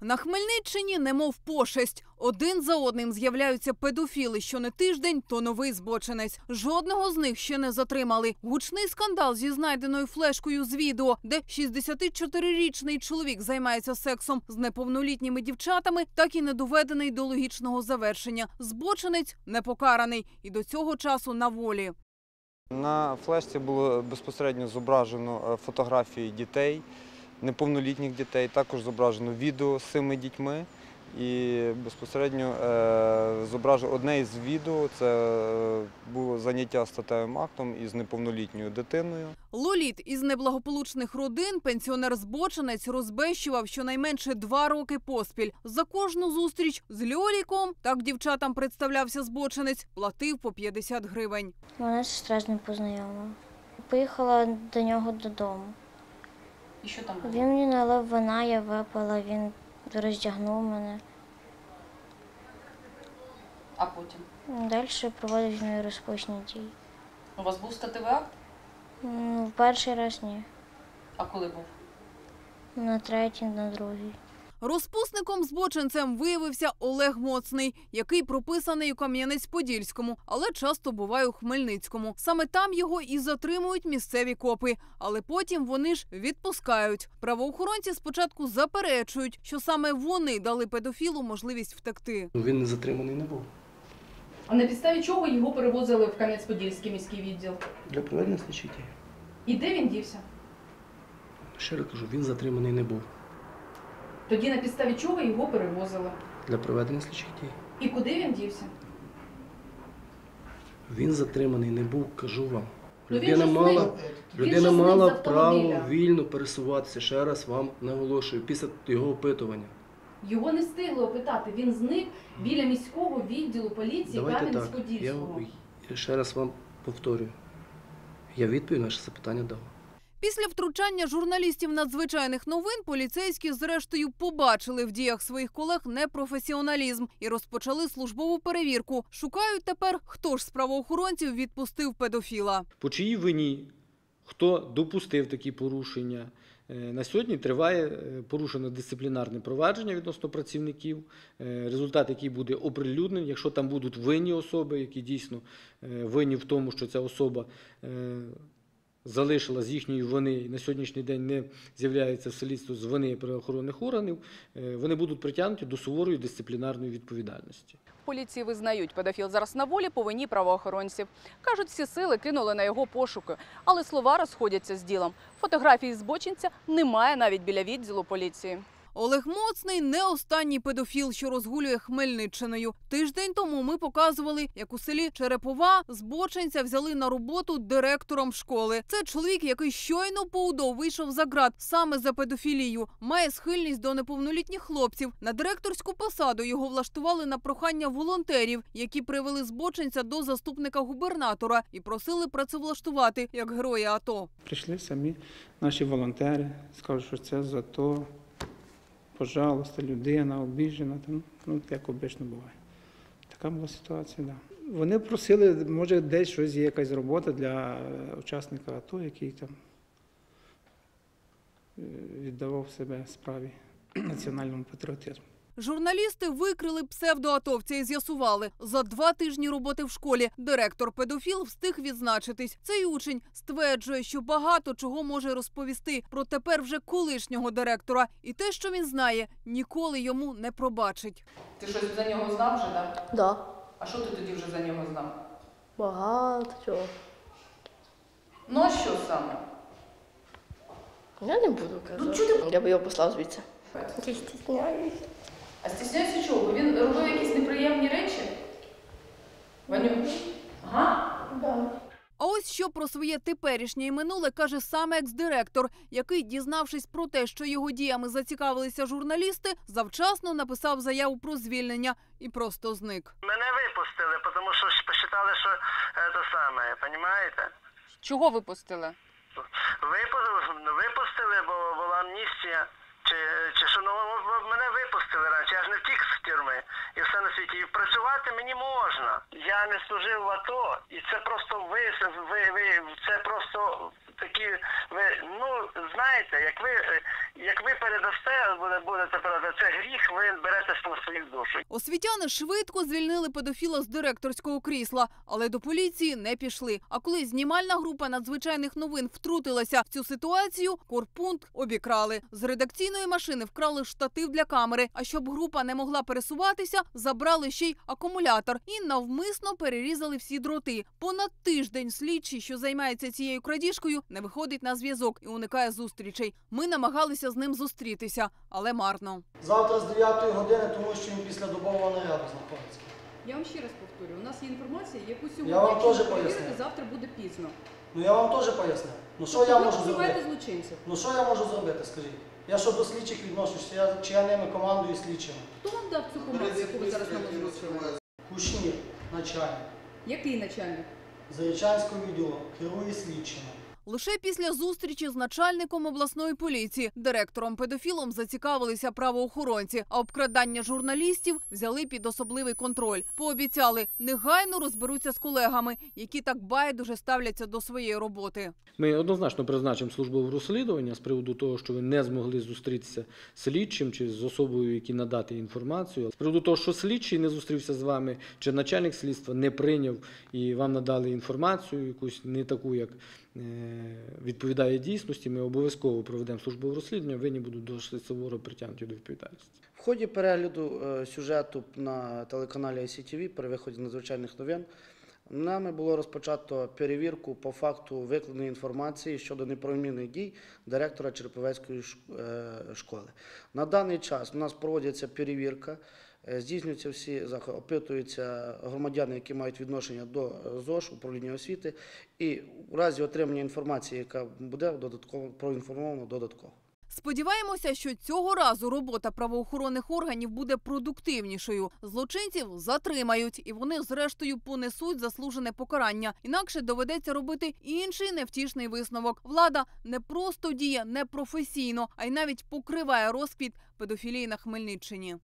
На Хмельниччині немов пошесть. Один за одним з'являються педофіли. Що не тиждень, то новий збочинець. Жодного з них ще не затримали. Гучний скандал зі знайденою флешкою з відео, де 64-річний чоловік займається сексом з неповнолітніми дівчатами, так і не доведений до логічного завершення. Збочинець не покараний і до цього часу на волі. На флешці було безпосередньо зображено е, фотографії дітей, неповнолітніх дітей, також зображено відео з цими дітьми. І безпосередньо е, зображено одне із відео це е, було заняття статевим актом із неповнолітньою дитиною. Лоліт із неблагополучних родин пенсіонер-збочинець розбещував щонайменше два роки поспіль. За кожну зустріч з Льоліком, так дівчатам представлявся збочинець, платив по 50 гривень. Мене сестра з ним познайомила. Поїхала до нього додому. І що там? Він мені налив вина, я випила, він роздягнув мене. А потім? Далі проводив мої розпочні дії. У вас був статевий акт? Ну, в перший раз ні. А коли був? На третій, на другий. Розпусником збочинцем виявився Олег Моцний, який прописаний у Кам'янець-Подільському, але часто буває у Хмельницькому. Саме там його і затримують місцеві копи, але потім вони ж відпускають. Правоохоронці спочатку заперечують, що саме вони дали педофілу можливість втекти. Він не затриманий не був. А на підставі чого його перевозили в Кам'янець-Подільський міський відділ? Для проведення слідчих дій. І де він дівся? Щиро кажу, він затриманий не був. Тоді на підставі чого його перевозили? Для проведення слідчих дій. І куди він дівся? Він затриманий не був, кажу вам. Ну, він Людина же мала, зник. Він людина же зник мала автомобіля. право вільно пересуватися. Ще раз вам наголошую, після його опитування. Його не встигли опитати. Він зник біля міського відділу поліції Давайте так. Я Кам'янець-Подільського. я ще раз вам повторюю. Я відповідь на ваше запитання дав. Після втручання журналістів надзвичайних новин поліцейські зрештою побачили в діях своїх колег непрофесіоналізм і розпочали службову перевірку. Шукають тепер, хто ж з правоохоронців відпустив педофіла. по чиїй вині, хто допустив такі порушення. Е, На сьогодні триває е, порушено дисциплінарне провадження відносно працівників, е, результат який буде оприлюднений, якщо там будуть винні особи, які дійсно винні в тому, що ця особа залишила з їхньої вони на сьогоднішній день не з'являється в слідство з вони правоохоронних органів, е, вони будуть притягнуті до суворої дисциплінарної відповідальності. Поліції визнають, педофіл зараз на волі по вині правоохоронців. Кажуть, всі сили кинули на його пошуки, але слова розходяться з ділом. Фотографії збочинця немає навіть біля відділу поліції. Олег Моцний не останній педофіл, що розгулює Хмельниччиною. Тиждень тому ми показували, як у селі Черепова збочинця взяли на роботу директором школи. Це чоловік, який щойно по УДО вийшов за ґрат саме за педофілію. Має схильність до неповнолітніх хлопців. На директорську посаду його влаштували на прохання волонтерів, які привели збочинця до заступника губернатора і просили працевлаштувати як героя АТО. Прийшли самі наші волонтери, скажуть, що це за то, пожалуйста, людина обіжена, там, ну, як обично буває. Така була ситуація, так. Да. Вони просили, може, десь щось є якась робота для учасника АТО, який там е, віддавав себе справі національному патріотизму. Журналісти викрили псевдоатовця і з'ясували, за два тижні роботи в школі директор педофіл встиг відзначитись. Цей учень стверджує, що багато чого може розповісти про тепер вже колишнього директора, і те, що він знає, ніколи йому не пробачить. Ти щось за нього знав вже, так? Да, А що ти тоді вже за нього знав? багато чого. Ну а що саме? Я не буду казати. Я би його послав звідси. Я стісняюсь. А стісняйся чого? Він робив якісь неприємні речі? Ваню? Ага. Да. А ось що про своє теперішнє і минуле каже саме екс-директор, який, дізнавшись про те, що його діями зацікавилися журналісти, завчасно написав заяву про звільнення і просто зник. Мене випустили, тому що посчитали, що це саме, розумієте? Чого випустили? Випустили, випустили, бо була амністія. Чи, чи що в- мене випустили раніше, я ж не втік з тюрми і все на світі. І працювати мені можна. Я не служив в АТО, і це просто ви, ви, ви це просто такі ви ну знаєте, як ви е, як ви передасте, буде будете передати це гріх, ви берете на своїх душу. Освітяни швидко звільнили педофіла з директорського крісла, але до поліції не пішли. А коли знімальна група надзвичайних новин втрутилася в цю ситуацію, корпункт обікрали. З редакційної машини вкрали штатив для камери. А щоб група не могла пересуватися, забрали ще й акумулятор і навмисно перерізали всі дроти. Понад тиждень слідчий, що займається цією крадіжкою, не виходить на зв'язок і уникає зустрічей. Ми намагалися з ним зустрітися, але марно. Завтра з 9 години, тому що він після добового наряду знаходиться. Я вам ще раз повторю, у нас є інформація, яку сьогодні Я вам теж поясню. завтра буде пізно. Ну я вам теж поясню. Ну що Тобто я можу зробити? злочинців. Ну що я можу зробити, скажіть? Я що до слідчих відношуся, я, чи я ними командую слідчими? Хто вам дав цю команду, яку ви зараз нам озвучили? Кушнір, начальник. Який начальник? Зарічанського відділу, керує слідчими. Лише після зустрічі з начальником обласної поліції, директором педофілом зацікавилися правоохоронці, а обкрадання журналістів взяли під особливий контроль. Пообіцяли негайно розберуться з колегами, які так байдуже ставляться до своєї роботи. Ми однозначно призначимо службове розслідування з приводу того, що ви не змогли зустрітися з слідчим чи з особою, які надати інформацію. З приводу того, що слідчий не зустрівся з вами, чи начальник слідства не прийняв і вам надали інформацію, якусь не таку, як відповідає дійсності, ми обов'язково проведемо службове розслідування, винні будуть досить суворо притягнуті до відповідальності. В ході перегляду е, сюжету на телеканалі ICTV при виході надзвичайних новин нами було розпочато перевірку по факту викладеної інформації щодо неправомірних дій директора Череповецької е, школи. На даний час у нас проводиться перевірка, е, здійснюються всі заходи, опитуються громадяни, які мають відношення до е, ЗОЖ, управління освіти, і у разі отримання інформації, яка буде додатково проінформовано додатково. Сподіваємося, що цього разу робота правоохоронних органів буде продуктивнішою. Злочинців затримають, і вони, зрештою, понесуть заслужене покарання. Інакше доведеться робити інший невтішний висновок. Влада не просто діє непрофесійно, а й навіть покриває розквіт педофілії на Хмельниччині.